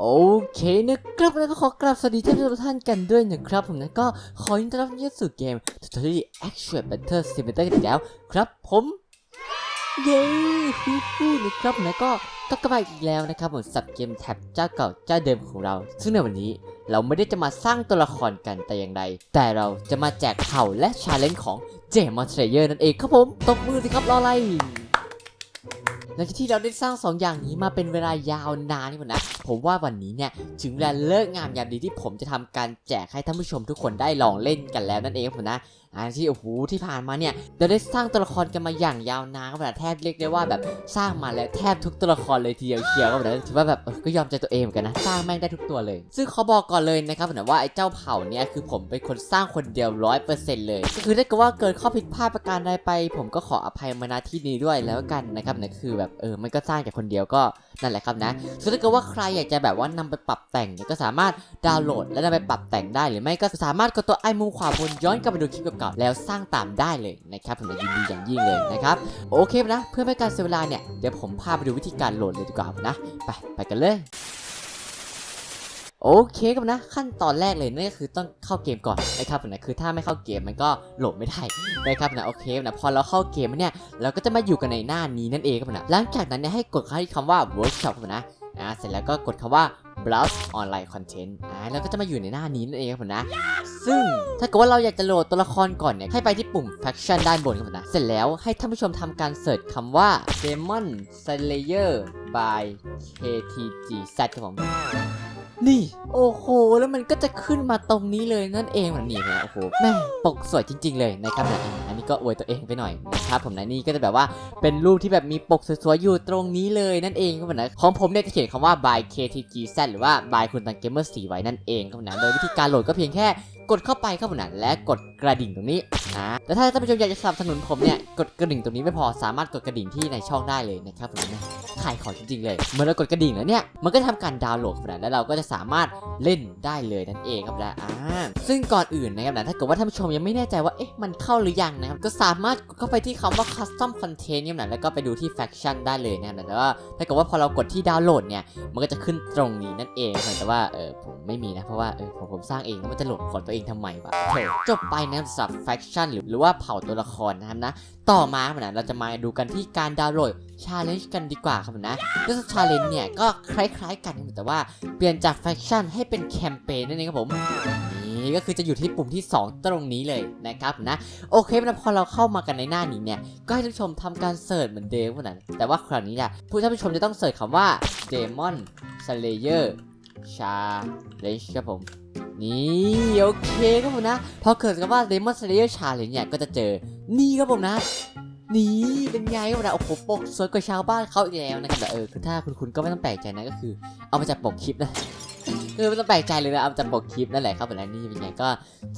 โอเคนะครับแล้วก็ขอกราบสวัสดีท่านผู้ชมทุกท่านกันด้วยนะครับ ผมนะก็ขอยินดีต้อนรับเข้าสู่เกม Totally Action Battle Simulator กันอีกแล้วครับผมเย้ฮู้ฮู้นะครับนะก็ก็กลับมาอีกแล้วนะครับผมสับเกมแท็บเจ้าเก่าเจ้าเดิมของเรา ซึ่งในวันนี้เราไม่ได้จะมาสร้างตัวละครกันแต่อย่างใด แต่เราจะมาแจกเผ่าและชาเลนจ์ของเจมอนเทรเยอร์นั่นเองครับผมตบมือสิครับรออะไรหลังจากที่เราได้สร้างสองอย่างนี้มาเป็นเวลายาวนานนี่หมดนะ ผมว่าวันนี้เนี่ยถึงเวลาเลิกงามยามดีที่ผมจะทำการแจกให้ท่านผู้ชมทุกคนได้ลองเล่นกันแล้วนั่นเองครับผมนะ อันที่โอ้โหที่ผ่านมาเนี่ยเราได้สร้างตัวละครกันมาอย่างยาวนานครับแทบเรียกได้ว่าแบบสร้างมาแล้วแทบทุกตัวละครเลยทีเดียวเชียวครับผมนะถือว่าแบบก็ยอมใจตัวเองเหมือนกันนะสร้างแม่งได้ทุกตัวเลย ซึ่งเขาบอกก่อนเลยนะครับผมนะว่าไอ้เจ้าเผ่าเนี่ยคือผมเป็นคนสร้างคนเดียวร้อยเปอร์เซ็นต์เลยก็คือถ้าเกิดว่าเกิดข้อผิดพลาดประการใดไป ผมก็ขออภัยมาณที่นี้ด้วยแล้วกันนะครับนะคือแบบเออมันก็สร้างจากคนเดียวก็นั่นแหละครับนะส่วนถ้าเกิดว่าใครอยากจะแบบว่านำไปปรับแต่งเนี่ยก็สามารถดาวน์โหลด และนำไปปรับแต่งได้หรือไม่ก็สามารถกดตัวไอ้มุมขวาบนย้อนกลับไปดูคลิปเก่าๆแล้วสร้างตามได้เลยนะครับผมยินดีอย่างยิ่งเลยนะครับโอเคนะ เพื่อไม่ให้การเสียเวลาเนี่ยเดี๋ยวผมพาไปดูวิธีการโหลดเลยดีกว่านะไปไปกันเลยโอเคครับนะขั้นตอนแรกเลยนั่นก็คือต้องเข้าเกมก่อนนะครับนะคือถ้าไม่เข้าเกมมันก็โหลดไม่ได้นะครับนะโอเคนะพอเราเข้าเกมเนี่ยเราก็จะมาอยู่กันในหน้านี้นั่นเองครับนะหลังจากนั้นเนี่ยให้กดที่คำว่า workshop นะอ่าเสร็จแล้วก็กดคำว่า browse online content อ่าแล้วก็จะมาอยู่ในหน้านี้นั่นเองครับผมนะ ซึ่งถ้าเกิดว่าเราอยากจะโหลดตัวละครก่อนเนี่ยให้ไปที่ปุ่ม faction ด้านบนครับผมนะ เสร็จแล้วให้ท่านผู้ชมทำการเสิร์ชคำว่า demon slayer by ktgz ครับผม นี่ โอ้โห แล้วมันก็จะขึ้นมาตรงนี้เลยนั่นเองมันนี่นะโอ้โหแม่ปกสวยจริง ๆ เลยนะครับนะอะอันนี้ก็อวยตัวเองไปหน่อยนะครับผมนะนี่ก็จะแบบว่าเป็นรูปที่แบบมีปกสวยๆอยู่ตรงนี้เลยนั่นเองครับผมนะของผมเนี่ยจะเขียนคำว่า by ktgz หรือว่า by คุณตังเกมเมอร์สีไว้นั่นเองครับผมนะโดยวิธีการโหลดก็เพียงแค่กดเข้าไปครับผมนะและกดกระดิ่งตรงนี้อ่าแต่ถ้าท่านผู้ชมอยากจะสนับสนุนผมเนี่ยกดกระดิ่งตรงนี้ไม่พอสามารถกดกระดิ่งที่ในช่องได้เลยนะครับผมนะ ขายของจริงๆเลยเมื่อเรากดกระดิ่งแล้วเนี่ยมันก็จะทำการดาวน์โหลดครับนแล้วเราก็จะสามารถเล่นได้เลยนั่นเองครับนะอ่าซึ่งก่อนอื่นนะครับนะถ้าเกิดว่าท่านผู้ชมยังไม่แน่ใจว่าเอ๊ะมันเข้าหรือยังนะครับก็สามารถเข้าไปที่คำว่า custom content เนี่ยนะแล้วก็ไปดูที่ faction ได้เลยนะครับแต่ว่าถ้าเกิดว่าพอเรากดที่ดาวน์โหลดเนี่ยมันก็จะขึ้นตรงนี้นั่นเองแต่ว่าเออผมไม่มีนะเพราะว่าเออผมผมสร้างเองแล้วมันจะโหลดของตัวเองทำไมวะโถจบไปนะครับสำหรับ faction หรือหรือว่าเผ่าตัวละครนะครับนะต่อมาครับนะเราจะมาดูกันที่การดาวน์โหลด challenge กันดีกว่าครับนะก็ challenge เนี่ยก็คล้ายๆ กันแต่ว่าเปลี่ยนจาก faction ให้เป็นแคมเปญนั่นเองครับผมนี่ก็คือจะอยู่ที่ปุ่มที่ 2 ตรงนี้เลยนะครับนะโอเคนะพอเราเข้ามากันในหน้านี้เนี่ยก็ให้ท่านผู้ชมทำการเสิร์ชเหมือนเดิมพวกนั้นแต่ว่าคราวนี้เนี่ยผู้ท่านผู้ชมจะต้องเสิร์ชคำว่า Demon Slayer Challenge ครับผมนี่โอเคครับผมนะ พอเกิดกับว่า Demon Slayer Challenge เนี่ยก็จะเจอนี่ครับผมนะ นี่เป็นไงครับผมนะโอ้โหปกสวยกว่าชาวบ้านเขาอีกแล้วนะครับแต่เออคือถ้าคุณคุณก็ไม่ต้องแปลกใจนะก็คือ เอามาจากปกคลิปนะ เออไม่ต้องแปลกใจเลยนะเอาจากปกคลิปนั่นแหละครับผมนะนี่เป็นไงก็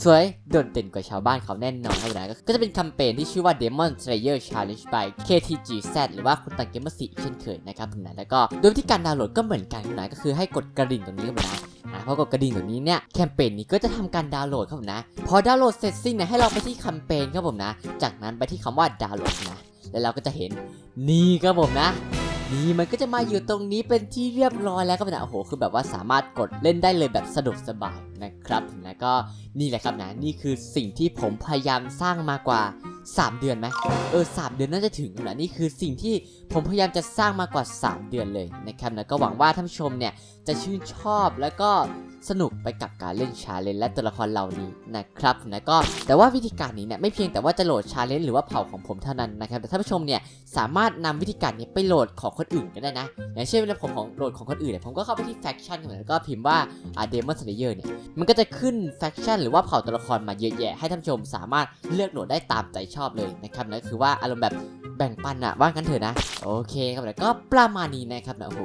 สวยโดดเด่นกว่าชาวบ้านเขาแน่นอนครับผมนะก็จะเป็นแคมเปญที่ชื่อว่า Demon Slayer Challenge by KTGZ หรือว่าคุณตังเกมเมอร์สีเช่นเคยนะครับผมนะแล้วก็โดยวิธีการดาวน์โหลดก็เหมือนกันนะก็คือให้กดกระดิ่งตรงนี้ครับผมนะอ่าพอกดกระดิ่งตรงนี้เนี่ยแคมเปญนี้ก็จะทำการดาวน์โหลดครับผมนะ พอดาวน์โหลดเสร็จสิ้นนี่ยให้เราไปที่แคมเปญครับผมนะ จากนั้นไปที่คำว่าดาวน์โหลดนะแล้วเราก็จะเห็นนี่ครับผมนะ นี่มันก็จะมาอยู่ตรงนี้เป็นที่เรียบร้อยแล้วก็เป็นะโอ้โหคือแบบว่าสามารถกดเล่นได้เลยแบบสะดวกสบายนะครับนะก็นี่แหละครับนะนี่คือสิ่งที่ผมพยายามสร้างมากว่า 3 เดือนไหมเออสามเดือนน่าจะถึงนะนี่คือสิ่งที่ผมพยายามจะสร้างมากว่า 3 เดือนเลยนะครับนะก็หวังว่าท่านผู้ชมเนี่ยจะชื่นชอบแล้วก็ สนุกไปกับการเล่นชาเลนจ์และตัวละครเหล่านี้นะครับนะก็แต่ว่าวิธีการนี้เนี่ยไม่เพียงแต่ว่าจะโหลดชาเลนจ์หรือว่าเผ่าของผมเท่านั้นนะครับแต่ท่านผู้ชมเนี่ยสามารถนำวิธีการนี้ไปโหลดของคนอื่นก็ได้นะ อย่างเช่นเวลาผมของโหลดของคนอื่นเนี่ยผมก็เข้าไปที่แฟคชั่นแล้วก็พิมพ์ว่าอ่าเดมอนสเลเยอร์เนี่ยมันก็จะขึ้นแฟคชั่นหรือว่าเผ่าตัวละครมาเยอะแยะให้ท่านผู้ชมสามารถเลือกโหลดได้ตามใจชอบเลยนะครับนั่นคือว่าอารมณ์แบบแบ่งปันอะว่างั้นเถอะนะ โอเคครับแล้วก็ประมาณนี้นะครับนะโอ้โห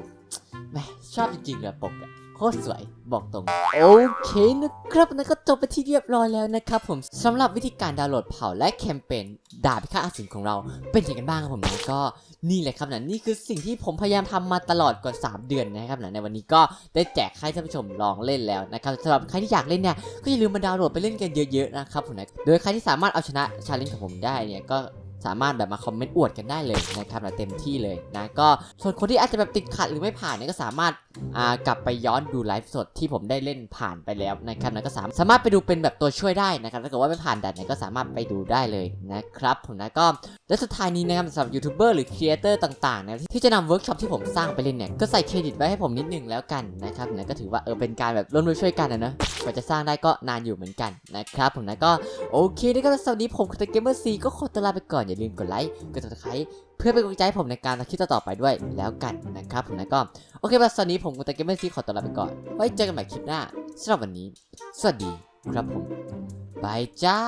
แม่ชอบจริงๆเลยปกอะ โคตรสวยบอกตรง โอเคนะครับนั่นก็จบไปที่เรียบร้อยแล้วนะครับผมสำหรับวิธีการดาวน์โหลดเผ่าและแคมเปญดาบพิฆาตอสูรของเราเป็นยังไงกันบ้างครับผมนะก็นี่แหละครับนะนี่คือสิ่งที่ผมพยายามทำมาตลอดกว่า 3 เดือนนะครับนะในวันนี้ก็ได้แจกให้ท่านผู้ชมลองเล่นแล้วนะครับสำหรับใครที่อยากเล่นเนี่ยก็อย่าลืมมาดาวน์โหลดไปเล่นกันเยอะๆนะครับผมนะโดยใครที่สามารถเอาชนะชาเลนจ์ของผมได้เนี่ยก็ สามารถแบบมาคอมเมนต์อวดกันได้เลยนะครับนะเต็มที่เลยนะก็ส่วนคนที่อาจจะแบบติดขัดหรือไม่ผ่านเนี่ยก็สามารถอ่ากลับไปย้อนดูไลฟ์สดที่ผมได้เล่นผ่านไปแล้วนะครับนะก็สามสามารถไปดูเป็นแบบตัวช่วยได้นะครับถ้าเกิดว่าไม่ผ่านด่านไหนก็สามารถไปดูได้เลยนะครับผมนะก็และสุดท้ายนี้นะครับสำหรับยูทูบเบอร์หรือครีเอเตอร์ต่างๆนะที่จะนำเวิร์กช็อปที่ผมสร้างไปเล่นเนี่ยก็ใส่เครดิตไว้ให้ผมนิดนึงแล้วกันนะครับนะก็ถือว่าเออเป็นการแบบร่วมด้วยช่วยกันนะเนอะกว่าจะสร้างได้ก็นานอยู่เหมือนกันนะครับผมนะก็โอเคนะครับสวัสดีผมคือเกมเมอร์ซีก็ขอตัวลาไปก่อนอย่าลืมกดไลค์ กดติดตามเพื่อเป็นกำลังใจให้ผมในการทำคลิปต่อๆไปด้วยแล้วกันนะครับผมนะก็โอเคบัสตอนนี้ผมกูแต่เกมเมอร์ซีขอตัวลาไปก่อน ไว้เจอกันใหม่คลิปหน้าสำหรับวันนี้ สวัสดีครับผมบายจ้า